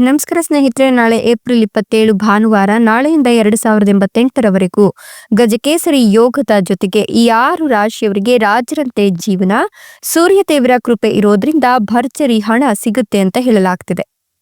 ನಮಸ್ಕಾರ ಸ್ನೇಹಿತರೆ, ನಾಳೆ ಏಪ್ರಿಲ್ ಇಪ್ಪತ್ತೇಳು ಭಾನುವಾರ ನಾಳೆಯಿಂದ ಎರಡು ಸಾವಿರದ ಎಂಬತ್ತೆಂಟರವರೆಗೂ ಗಜಕೇಸರಿ ಯೋಗದ ಜೊತೆಗೆ ಈ ಆರು ರಾಶಿಯವರಿಗೆ ರಾಜರಂತೆ ಜೀವನ ಸೂರ್ಯದೇವರ ಕೃಪೆ ಇರೋದ್ರಿಂದ ಭರ್ಜರಿ ಹಣ ಸಿಗುತ್ತೆ ಅಂತ ಹೇಳಲಾಗ್ತಿದೆ.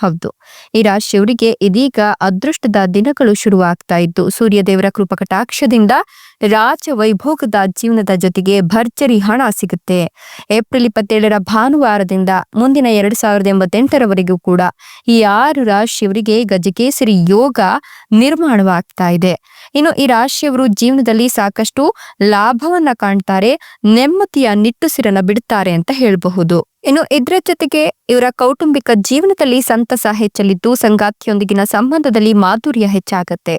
ಹೌದು. ಈ ರಾಶಿಯವರಿಗೆ ಇದೀಗ ಅದೃಷ್ಟದ ದಿನಗಳು ಶುರುವಾಗ್ತಾ ಇದ್ದು, ಸೂರ್ಯದೇವರ ಕೃಪಕಟಾಕ್ಷದಿಂದ ರಾಜ ವೈಭೋಗದ ಜೀವನದ ಜೊತೆಗೆ ಭರ್ಜರಿ ಹಣ ಸಿಗುತ್ತೆ. ಏಪ್ರಿಲ್ ಇಪ್ಪತ್ತೇಳರ ಭಾನುವಾರದಿಂದ ಮುಂದಿನ ಎರಡ್ ಸಾವಿರದ ಎಂಬತ್ತೆಂಟರವರೆಗೂ ಕೂಡ ಈ ಆರು ರಾಶಿಯವರಿಗೆ ಗಜಕೇಸರಿ ಯೋಗ ನಿರ್ಮಾಣವಾಗ್ತಾ ಇದೆ. ಇನ್ನು ಈ ರಾಶಿಯವರು ಜೀವನದಲ್ಲಿ ಸಾಕಷ್ಟು ಲಾಭವನ್ನ ಕಾಣ್ತಾರೆ, ನೆಮ್ಮದಿಯ ನಿಟ್ಟುಸಿರನ್ನ ಬಿಡುತ್ತಾರೆ ಅಂತ ಹೇಳಬಹುದು. ಇನ್ನು ಇದ್ರ ಜೊತೆಗೆ ಇವರ ಕೌಟುಂಬಿಕ ಜೀವನದಲ್ಲಿ ಸಂತಸ ಹೆಚ್ಚಲಿದ್ದು ಸಂಗಾತಿಯೊಂದಿಗಿನ ಸಂಬಂಧದಲ್ಲಿ ಮಾಧುರ್ಯ ಹೆಚ್ಚಾಗತ್ತೆ.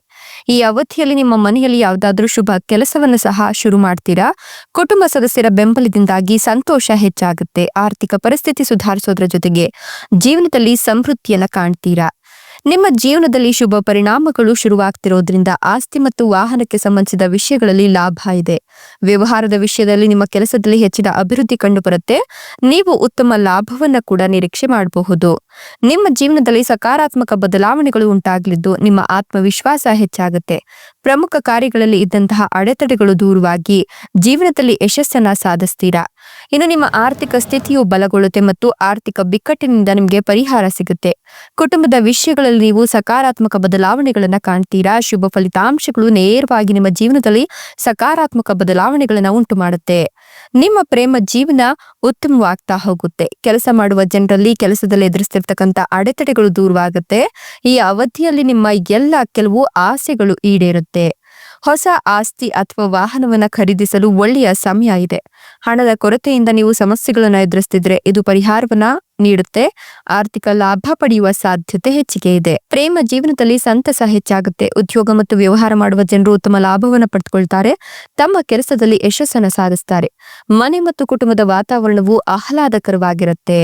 ಈ ಅವಧಿಯಲ್ಲಿ ನಿಮ್ಮ ಮನೆಯಲ್ಲಿ ಯಾವುದಾದ್ರೂ ಶುಭ ಕೆಲಸವನ್ನು ಸಹ ಶುರು ಮಾಡ್ತೀರಾ? ಕುಟುಂಬ ಸದಸ್ಯರ ಬೆಂಬಲದಿಂದಾಗಿ ಸಂತೋಷ ಹೆಚ್ಚಾಗುತ್ತೆ. ಆರ್ಥಿಕ ಪರಿಸ್ಥಿತಿ ಸುಧಾರಿಸೋದ್ರ ಜೊತೆಗೆ ಜೀವನದಲ್ಲಿ ಸಮೃದ್ಧಿಯನ್ನು ಕಾಣ್ತೀರಾ? ನಿಮ್ಮ ಜೀವನದಲ್ಲಿ ಶುಭ ಪರಿಣಾಮಗಳು ಶುರುವಾಗ್ತಿರೋದ್ರಿಂದ ಆಸ್ತಿ ಮತ್ತು ವಾಹನಕ್ಕೆ ಸಂಬಂಧಿಸಿದ ವಿಷಯಗಳಲ್ಲಿ ಲಾಭ ಇದೆ. ವ್ಯವಹಾರದ ವಿಷಯದಲ್ಲಿ ನಿಮ್ಮ ಕೆಲಸದಲ್ಲಿ ಹೆಚ್ಚಿನ ಅಭಿವೃದ್ಧಿ ಕಂಡುಬರುತ್ತೆ. ನೀವು ಉತ್ತಮ ಲಾಭವನ್ನ ಕೂಡ ನಿರೀಕ್ಷೆ ಮಾಡಬಹುದು. ನಿಮ್ಮ ಜೀವನದಲ್ಲಿ ಸಕಾರಾತ್ಮಕ ಬದಲಾವಣೆಗಳು ಉಂಟಾಗಲಿದ್ದು ನಿಮ್ಮ ಆತ್ಮವಿಶ್ವಾಸ ಹೆಚ್ಚಾಗುತ್ತೆ. ಪ್ರಮುಖ ಕಾರ್ಯಗಳಲ್ಲಿ ಇದ್ದಂತಹ ಅಡೆತಡೆಗಳು ದೂರವಾಗಿ ಜೀವನದಲ್ಲಿ ಯಶಸ್ಸನ್ನ ಸಾಧಿಸ್ತೀರಾ? ಇನ್ನು ನಿಮ್ಮ ಆರ್ಥಿಕ ಸ್ಥಿತಿಯು ಬಲಗೊಳ್ಳುತ್ತೆ ಮತ್ತು ಆರ್ಥಿಕ ಬಿಕ್ಕಟ್ಟಿನಿಂದ ನಿಮಗೆ ಪರಿಹಾರ ಸಿಗುತ್ತೆ. ಕುಟುಂಬದ ವಿಷಯಗಳಲ್ಲಿ ನೀವು ಸಕಾರಾತ್ಮಕ ಬದಲಾವಣೆಗಳನ್ನ ಕಾಣ್ತೀರಾ? ಶುಭ ಫಲಿತಾಂಶಗಳು ನೇರವಾಗಿ ನಿಮ್ಮ ಜೀವನದಲ್ಲಿ ಸಕಾರಾತ್ಮಕ ಬದಲಾವಣೆಗಳನ್ನ ಉಂಟು ಮಾಡುತ್ತೆ ನಿಮ್ಮ ಪ್ರೇಮ ಜೀವನ ಉತ್ತಮವಾಗ್ತಾ ಹೋಗುತ್ತೆ. ಕೆಲಸ ಮಾಡುವ ಜನರಲ್ಲಿ ಕೆಲಸದಲ್ಲಿ ಎದುರಿಸ್ತಿರ್ತಕ್ಕಂಥ ಅಡೆತಡೆಗಳು ದೂರವಾಗುತ್ತೆ. ಈ ಅವಧಿಯಲ್ಲಿ ನಿಮ್ಮ ಎಲ್ಲ ಕೆಲವು ಆಸೆಗಳು ಈಡೇರುತ್ತೆ. ಹೊಸ ಆಸ್ತಿ ಅಥವಾ ವಾಹನವನ್ನು ಖರೀದಿಸಲು ಒಳ್ಳೆಯ ಸಮಯ ಇದೆ. ಹಣದ ಕೊರತೆಯಿಂದ ನೀವು ಸಮಸ್ಯೆಗಳನ್ನು ಎದುರಿಸ್ತಿದ್ರೆ ಇದು ಪರಿಹಾರವನ್ನ ನೀಡುತ್ತೆ. ಆರ್ಥಿಕ ಲಾಭ ಪಡೆಯುವ ಸಾಧ್ಯತೆ ಹೆಚ್ಚಿಗೆ ಇದೆ. ಪ್ರೇಮ ಜೀವನದಲ್ಲಿ ಸಂತಸ ಹೆಚ್ಚಾಗುತ್ತೆ. ಉದ್ಯೋಗ ಮತ್ತು ವ್ಯವಹಾರ ಮಾಡುವ ಜನರು ಉತ್ತಮ ಲಾಭವನ್ನು ಪಡೆದುಕೊಳ್ತಾರೆ ತಮ್ಮ ಕೆಲಸದಲ್ಲಿ ಯಶಸ್ಸನ್ನು ಸಾಧಿಸ್ತಾರೆ. ಮನೆ ಮತ್ತು ಕುಟುಂಬದ ವಾತಾವರಣವು ಆಹ್ಲಾದಕರವಾಗಿರುತ್ತೆ.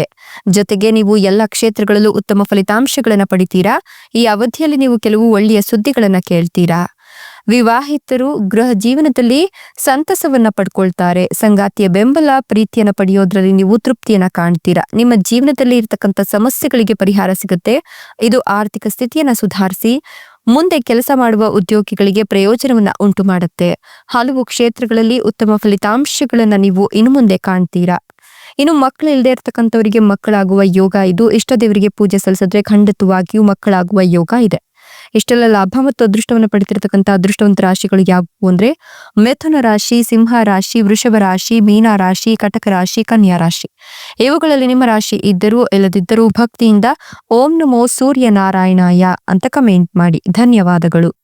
ಜೊತೆಗೆ ನೀವು ಎಲ್ಲ ಕ್ಷೇತ್ರಗಳಲ್ಲೂ ಉತ್ತಮ ಫಲಿತಾಂಶಗಳನ್ನು ಪಡಿತೀರಾ? ಈ ಅವಧಿಯಲ್ಲಿ ನೀವು ಕೆಲವು ಒಳ್ಳೆಯ ಸುದ್ದಿಗಳನ್ನು ಕೇಳ್ತೀರಾ? ವಿವಾಹಿತರು ಗೃಹ ಜೀವನದಲ್ಲಿ ಸಂತಸವನ್ನ ಪಡ್ಕೊಳ್ತಾರೆ. ಸಂಗಾತಿಯ ಬೆಂಬಲ, ಪ್ರೀತಿಯನ್ನ ಪಡೆಯೋದ್ರಲ್ಲಿ ನೀವು ತೃಪ್ತಿಯನ್ನ ಕಾಣ್ತೀರಾ. ನಿಮ್ಮ ಜೀವನದಲ್ಲಿ ಇರತಕ್ಕಂಥ ಸಮಸ್ಯೆಗಳಿಗೆ ಪರಿಹಾರ ಸಿಗುತ್ತೆ. ಇದು ಆರ್ಥಿಕ ಸ್ಥಿತಿಯನ್ನ ಸುಧಾರಿಸಿ, ಮುಂದೆ ಕೆಲಸ ಮಾಡುವ ಉದ್ಯೋಗಿಗಳಿಗೆ ಪ್ರಯೋಜನವನ್ನ ಉಂಟು ಮಾಡುತ್ತೆ. ಹಲವು ಕ್ಷೇತ್ರಗಳಲ್ಲಿ ಉತ್ತಮ ಫಲಿತಾಂಶಗಳನ್ನ ನೀವು ಇನ್ನು ಮುಂದೆ ಕಾಣ್ತೀರಾ. ಇನ್ನು ಮಕ್ಕಳು ಇಲ್ಲದೆ ಇರ್ತಕ್ಕಂಥವರಿಗೆ ಮಕ್ಕಳಾಗುವ ಯೋಗ ಇದು ಇಷ್ಟ ದೇವರಿಗೆ ಪೂಜೆ ಸಲ್ಲಿಸಿದ್ರೆ ಖಂಡಿತವಾಗಿಯೂ ಮಕ್ಕಳಾಗುವ ಯೋಗ ಇದೆ. ಇಷ್ಟೆಲ್ಲ ಲಾಭ ಮತ್ತು ಅದೃಷ್ಟವನ್ನು ಪಡೆದಿರತಕ್ಕಂಥ ಅದೃಷ್ಟವಂತ ರಾಶಿಗಳು ಯಾವುವು ಅಂದ್ರೆ ಮೆಥುನ ರಾಶಿ, ಸಿಂಹ ರಾಶಿ, ವೃಷಭ ರಾಶಿ, ಮೀನ ರಾಶಿ, ಕಟಕ ರಾಶಿ, ಕನ್ಯಾ ರಾಶಿ. ಇವುಗಳಲ್ಲಿ ನಿಮ್ಮ ರಾಶಿ ಇದ್ದರೂ ಇಲ್ಲದಿದ್ದರೂ ಭಕ್ತಿಯಿಂದ ಓಂ ನಮೋ ಸೂರ್ಯ ನಾರಾಯಣಾಯ ಅಂತ ಕಮೆಂಟ್ ಮಾಡಿ. ಧನ್ಯವಾದಗಳು.